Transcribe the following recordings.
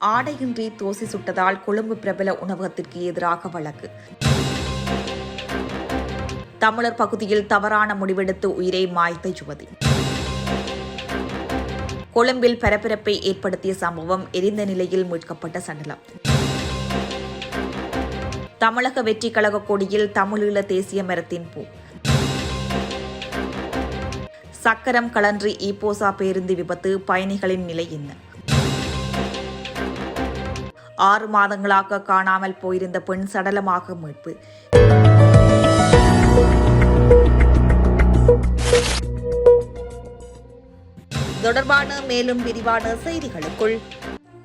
ஆடையின்றி தோசை சுட்டதால் கொழும்பு பிரபல உணவகத்திற்கு எதிராக வழக்கு. தமிழர் பகுதியில் தவறான முடிவெடுத்து உயிரை மாய்த்த யுவதி. கொழும்பில் பரபரப்பை ஏற்படுத்திய சம்பவம் எரிந்த நிலையில் மீட்கப்பட்ட சண்டலம் தமிழக வெற்றி கழக கொடியில் தமிழீழ தேசிய மரத்தின் பூ. சக்கரம் கலன்றி ஈப்போசா பேருந்து விபத்து பயணிகளின் நிலை என்ன? ஆறு மாதங்களாக காணாமல் போயிருந்த பெண் சடலமாக மீட்பு. தொடர்பான மேலும் விரிவான செய்திகளுக்குள்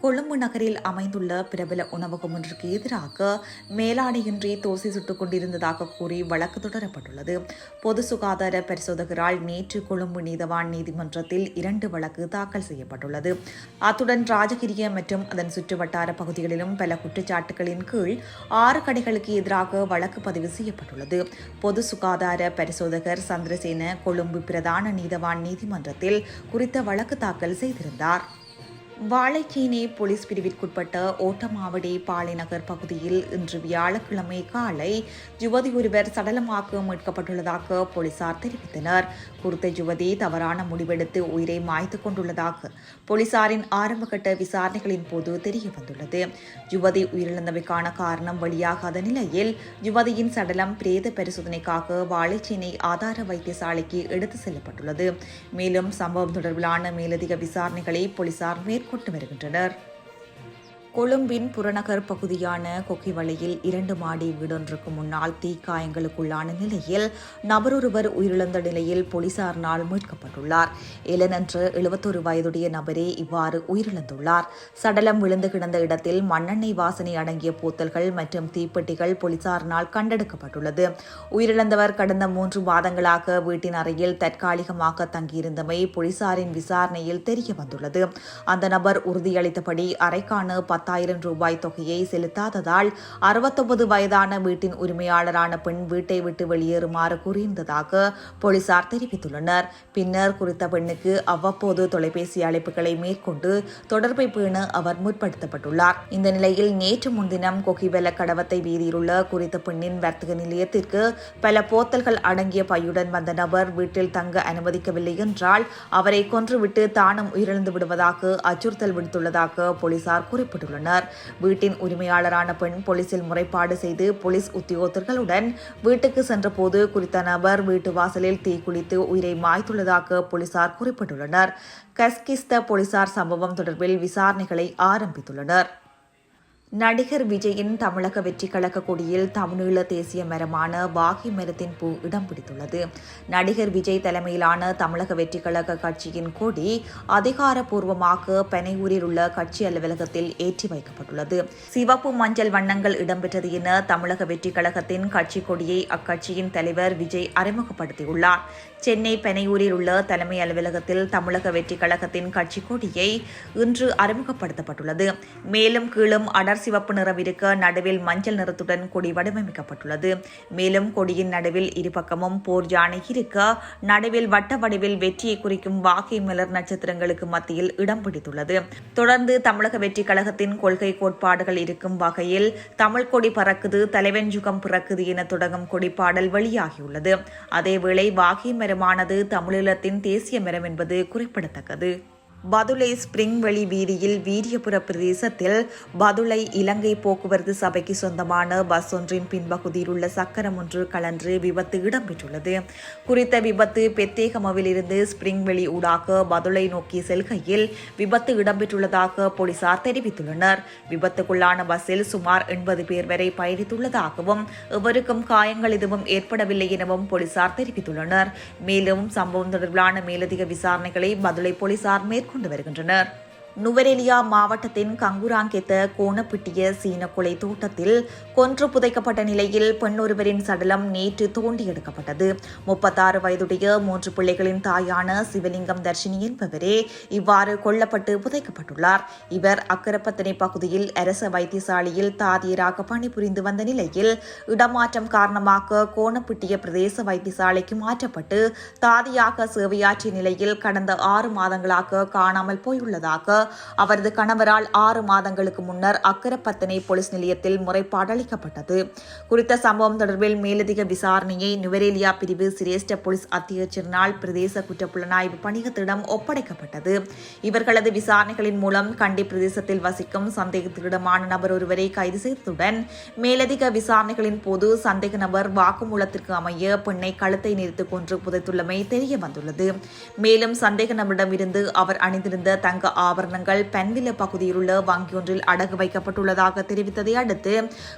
கொழும்பு நகரில் அமைந்துள்ள பிரபல உணவகம் ஒன்றுக்கு எதிராக மேலாடையின்றி தோசை சுட்டுக் கொண்டிருந்ததாக கூறி வழக்கு தொடரப்பட்டுள்ளது. பொது சுகாதார பரிசோதகரால் நேற்று கொழும்பு நீதவான் நீதிமன்றத்தில் இரண்டு வழக்கு தாக்கல் செய்யப்பட்டுள்ளது. அத்துடன் ராஜகிரிய மற்றும் அதன் சுற்றுவட்டார பகுதிகளிலும் பல குற்றச்சாட்டுகளின் கீழ் ஆறு கடைகளுக்கு எதிராக வழக்கு பதிவு செய்யப்பட்டுள்ளது. பொது சுகாதார பரிசோதகர் சந்திரசேன கொழும்பு பிரதான நீதவான் நீதிமன்றத்தில் குறித்த வழக்கு தாக்கல் செய்திருந்தார். வாழைச்சேனை போலீஸ் பிரிவிற்குட்பட்ட ஓட்டமாவடி பாலைநகர் பகுதியில் இன்று வியாழக்கிழமை காலை யுவதி ஒருவர் சடலமாக மீட்கப்பட்டுள்ளதாக போலீசார் தெரிவித்தனர். குறித்த யுவதி தவறான முடிவெடுத்து உயிரை மாய்த்து கொண்டுள்ளதாக போலீசாரின் ஆரம்பகட்ட விசாரணைகளின் போது தெரியவந்துள்ளது யுவதி உயிரிழந்தமைக்கான காரணம் வெளியாகாத நிலையில் யுவதியின் சடலம் பிரேத பரிசோதனைக்காக வாழைச்சேனை ஆதார வைத்தியசாலைக்கு எடுத்து செல்லப்பட்டுள்ளது. மேலும் சம்பவம் தொடர்பிலான மேலதிக விசாரணைகளை போலீசார் மேற்கொண்டு வருகின்றனர். கொழும்பின் புறநகர் பகுதியான கொக்கிவளையில் இரண்டு மாடி வீடொன்றுக்கு முன்னால் தீக்காயங்களுக்குள்ளான நிலையில் நபரொருவர் உயிரிழந்த நிலையில் போலீசாரினால் மீட்கப்பட்டுள்ளார். எலன் என்ற எழுபத்தொரு வயதுடைய நபரே இவ்வாறு உயிரிழந்துள்ளார். சடலம் விழுந்து கிடந்த இடத்தில் மண்ணெண்ணெய் வாசனை அடங்கிய போத்தல்கள் மற்றும் தீப்பெட்டிகள் போலீசாரினால் கண்டெடுக்கப்பட்டுள்ளது. உயிரிழந்தவர் கடந்த மூன்று மாதங்களாக வீட்டின் அறையில் தற்காலிகமாக தங்கியிருந்தமை போலீசாரின் விசாரணையில் தெரிய வந்துள்ளது அந்த நபர் உறுதியளித்தபடி அறைக்கான பத்தாயிரம் ரூபாய் தொகையை செலுத்தாததால் அறுபத்தொன்பது வயதான வீட்டின் உரிமையாளரான பெண் வீட்டை விட்டு வெளியேறுமாறு கூறியிருந்ததாக போலீசார் தெரிவித்துள்ளனர். பின்னர் குறித்த பெண்ணுக்கு அவ்வப்போது தொலைபேசி அழைப்புகளை மேற்கொண்டு தொடர்பை பேண அவர் முற்படுத்தப்பட்டுள்ளார். இந்த நிலையில் நேற்று முன்தினம் கொகிவெல கடவத்தை வீதியிலுள்ள குறித்த பெண்ணின் வர்த்தக நிலையத்திற்கு பல போத்தல்கள் அடங்கிய பையுடன் வந்த நபர் வீட்டில் தங்க அனுமதிக்கவில்லை என்றால் அவரை கொன்றுவிட்டு தானும் உயிரிழந்து விடுவதாக அச்சுறுத்தல் விடுத்துள்ளதாக போலீசார் குறிப்பிட்டுள்ளனர். வீட்டின் உரிமையாளரான பெண் போலீசில் முறைப்பாடு செய்து போலீஸ் உத்தியோகத்தர்களுடன் வீட்டுக்கு சென்றபோது குறித்த நபர் வீட்டு வாசலில் தீக்குளித்து உயிரை மாய்த்துள்ளதாக போலீசார் குறிப்பிட்டுள்ளனர். கஸ்கிஸ்த போலீசார் சம்பவம் தொடர்பில் விசாரணைகளை ஆரம்பித்துள்ளனர். நடிகர் விஜயின் தமிழக வெற்றி கழக கொடியில் தமிழீழ தேசிய மரமான வாகி மரத்தின் பூ இடம் பிடித்துள்ளது. நடிகர் விஜய் தலைமையிலான தமிழக வெற்றி கழக கட்சியின் கொடி அதிகாரப்பூர்வமாக பெனையூரில் உள்ள கட்சி அலுவலகத்தில் ஏற்றி வைக்கப்பட்டுள்ளது. சிவப்பு மஞ்சள் வண்ணங்கள் இடம்பெற்றது என தமிழக வெற்றி கழகத்தின் கட்சி கொடியை அக்கட்சியின் தலைவர் விஜய் அறிமுகப்படுத்தியுள்ளார். சென்னை பெனையூரில் உள்ள தலைமை அலுவலகத்தில் தமிழக வெற்றி கழகத்தின் கட்சி கொடியை இன்று அறிமுகப்படுத்தப்பட்டுள்ளது. மேலும் கீழும் அடர் சிவப்பு நிறம் இருக்க நடுவில் மஞ்சள் நிறத்துடன் கொடி வடிவமைக்கப்பட்டுள்ளது. மேலும் கொடியின் நடுவில் இருபக்கமும் போர் யானை இருக்க நடுவில் வட்ட வடிவில் வெற்றியை குறிக்கும் வாகை மலர் நட்சத்திரங்களுக்கு மத்தியில் இடம் பிடித்துள்ளது. தொடர்ந்து தமிழக வெற்றி கழகத்தின் கொள்கை கோட்பாடுகள் இருக்கும் வகையில் தமிழ் கொடி பறக்குது தலைவன் ஜுகம் பிறக்குது என தொடங்கும் கொடிப்பாடல் வெளியாகியுள்ளது. அதேவேளை வாகை மரமானது தமிழீழத்தின் தேசிய மரம் என்பது குறிப்பிடத்தக்கது. பதுளை ஸ்பிரிங் வெளி வீதியில் வீரியபுர பிரதேசத்தில் பதுளை இலங்கை போக்குவரத்து சபைக்கு சொந்தமான பஸ் ஒன்றின் பின்பகுதியில் உள்ள சக்கரம் ஒன்று கலன்று விபத்து இடம்பெற்றுள்ளது. குறித்த விபத்து பெத்தேகமவிலிருந்து ஸ்பிரிங் வெளி ஊடாக பதுளை நோக்கி செல்கையில் விபத்து இடம்பெற்றுள்ளதாக போலீசார் தெரிவித்துள்ளனர். விபத்துக்குள்ளான பஸ்ஸில் சுமார் எண்பது பேர் வரை பயணித்துள்ளதாகவும் எவருக்கும் காயங்கள் எதுவும் ஏற்படவில்லை எனவும் போலீசார் தெரிவித்துள்ளனர். மேலும் சம்பவம் தொடர்பிலான மேலதிக விசாரணைகளை பதுளை போலீசார் மேற்கொண்டு கொண்டு வருகின்றனர். நுவரெலியா மாவட்டத்தின் கங்குராங்கெத்த கோணப்பிட்டிய சீன கொலை தோட்டத்தில் கொன்று புதைக்கப்பட்ட நிலையில் பெண்ணொருவரின் சடலம் நேற்று தோண்டி எடுக்கப்பட்டது முப்பத்தாறு வயதுடைய மூன்று பிள்ளைகளின் தாயான சிவலிங்கம் தர்ஷினி என்பவரே இவ்வாறு கொல்லப்பட்டு புதைக்கப்பட்டுள்ளார். இவர் அக்கரப்பத்தனை பகுதியில் அரச வைத்தியசாலையில் தாதியராக பணிபுரிந்து வந்த நிலையில் இடமாற்றம் காரணமாக கோணப்பிட்டிய பிரதேச வைத்தியசாலைக்கு மாற்றப்பட்டு தாதியாக சேவையாற்றிய நிலையில் கடந்த ஆறு மாதங்களாக காணாமல் போயுள்ளதாக அவரது கணவரால் ஆறு மாதங்களுக்கு முன்னர் அக்கரப்பத்தனை போலீஸ் நிலையத்தில் முறைப்பாடு அளிக்கப்பட்டது. குறித்த சம்பவம் தொடர்பில் மேலதிக விசாரணையை நுவரேலியா பிரிவு சிரேஷ்ட போலீஸ் அத்தியட்சரினால் பிரதேச குற்றப்புலனாய்வு பணியத்திடம் ஒப்படைக்கப்பட்டது. இவர்களது விசாரணைகளின் மூலம் கண்டி பிரதேசத்தில் வசிக்கும் சந்தேகத்திடமான நபர் ஒருவரை கைது செய்ததுடன் மேலதிக விசாரணைகளின் போது சந்தேக நபர் வாக்குமூலத்திற்கு அமைய பெண்ணை கழுத்தை நெரித்துக் கொன்று புதைத்துள்ளமை தெரிய வந்துள்ளது மேலும் சந்தேக நபரிடமிருந்து அவர் அணிந்திருந்த தங்க ஆபரண ஆபரணங்கள் பென்வில்ல பகுதியில் உள்ள வங்கியொன்றில் அடகு வைக்கப்பட்டுள்ளதாக தெரிவித்ததை அடுத்து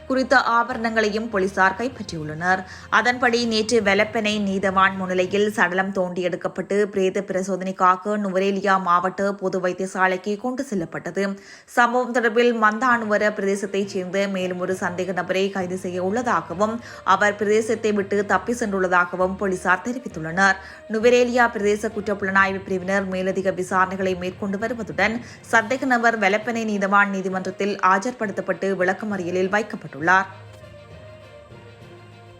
குறித்த ஆபரணங்களையும் போலீசார் கைப்பற்றியுள்ளனர். அதன்படி நேற்று வெலப்பனை நீதவான் முன்னிலையில் சடலம் தோண்டி எடுக்கப்பட்டு பிரேத பரிசோதனைக்காக நுவரேலியா மாவட்ட பொது வைத்தியசாலைக்கு கொண்டு செல்லப்பட்டது. சம்பவம் தொடர்பில் மந்தானுவர பிரதேசத்தைச் சேர்ந்த மேலும் ஒரு சந்தேக நபரை கைது செய்ய உள்ளதாகவும் அவர் பிரதேசத்தை விட்டு தப்பி சென்றுள்ளதாகவும் போலீசார் தெரிவித்துள்ளனர். நுவரேலியா பிரதேச குற்றப்புலனாய்வு பிரிவினர் மேலதிக விசாரணைகளை மேற்கொண்டு வருவதுடன் சந்தேக நபர் வெலப்பனை நீதவான் நீதிமன்றத்தில் ஆஜர்படுத்தப்பட்டு விளக்கமறியலில் வைக்கப்பட்டுள்ளார்.